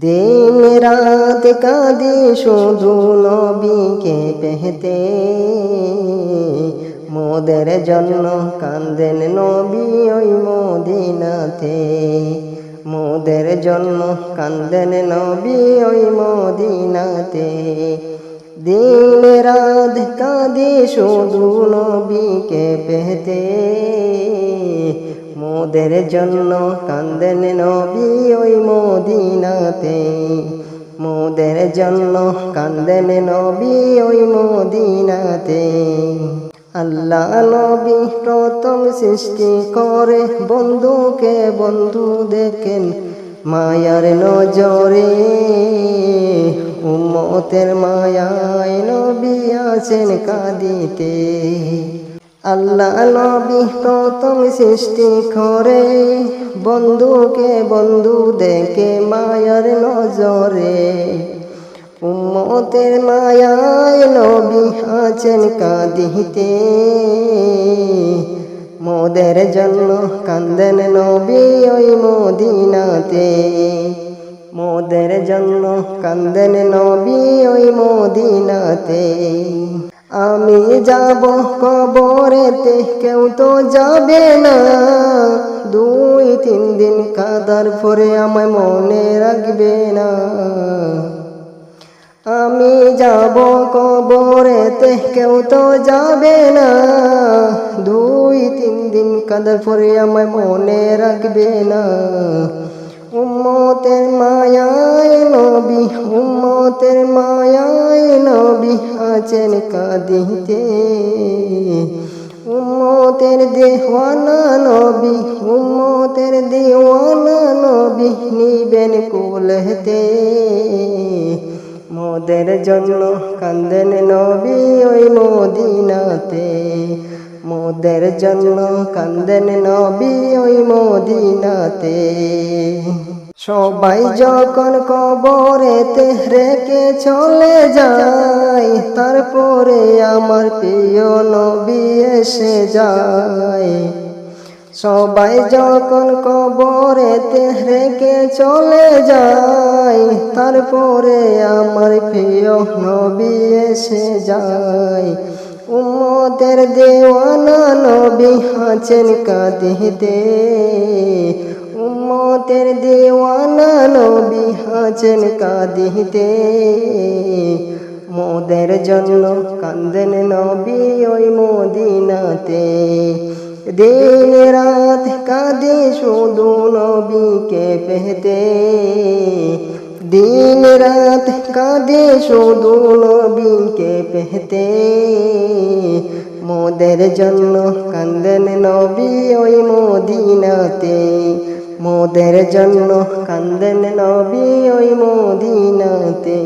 দিন রাত কাঁদি শুধু নবীকে পেহতে। মোদের জন্য কান্দেন নবী ওই মদিনাতে। মোদের জন্য কান্দেন নবী ওই মদিনাতে। দিন রাত কাঁদি শুধু নবীকে পেহতে। মোদের জন্য কান্দেন নবী ওই মদিনাতে। মোদের জন্য কান্দেন নবী ওই মদিনাতে। আল্লাহ নবী প্রথম সৃষ্টি করে বন্ধুকে বন্ধু দেখেন মায়ার নজরে। উম্মতের মায়ায় নবী আছেন কাঁদিতে। আল্লাহ নবী প্রথম সৃষ্টি করে। বন্ধুকে বন্ধু দেখে মায়ার নজরে। উম্মতের মায়ায় নবী আছেন কাঁদিতে। মোদের জন্য কান্দেন নবী ওই মদিনাতে। মোদের জন্য কান্দেন নবী ওই মদিনাতে। আমি যাব কবরেতে, কেউ তো যাবে না। দুই, তিন দিন কাদার পরে আমায় মনে রাখবে না। আমি যাব কবরেতে, কেউ তো যাবে না। দুই, তিন দিন কাদার পরে আমায় মনে রাখবে না। উম্মতের মায়ায় নবী, উম্মতের মায়ায় নবী কাঁদিতে। উম্মতের দেওয়ানা নবী, উম্মতের দেওয়ানা নবী নিবেন কোলহতে মোদের জন্য কান্দেন নবী ওই মদিনাতে। মোদের জন্য কান্দেন নবী ওই মদিনাতে। সবাই যখন কবরেতে রেখে চলে যায়, তারপরে আমার প্রিয় নবী এসে যায়। সবাই যখন কবরেতে রেখে চলে যায়, তারপরে আমার প্রিয় নবী এসে যায়। উম্মদের দেওয়ানা নবী আছেন কাঁদিতে দেওয়ানা নবী আছেন কাঁদিতে। মোদের জন্য কান্দেন নবী ওই মদিনাতে। দিন রাত কাঁদে শুধু নবীকে পেতে। দিন রাত কাঁদে শুধু নবীকে পেতে। মোদের জন্য কান্দেন নবী ওই মদিনাতে। মোদের জন্য কান্দেন নবী ওই মদিনাতে।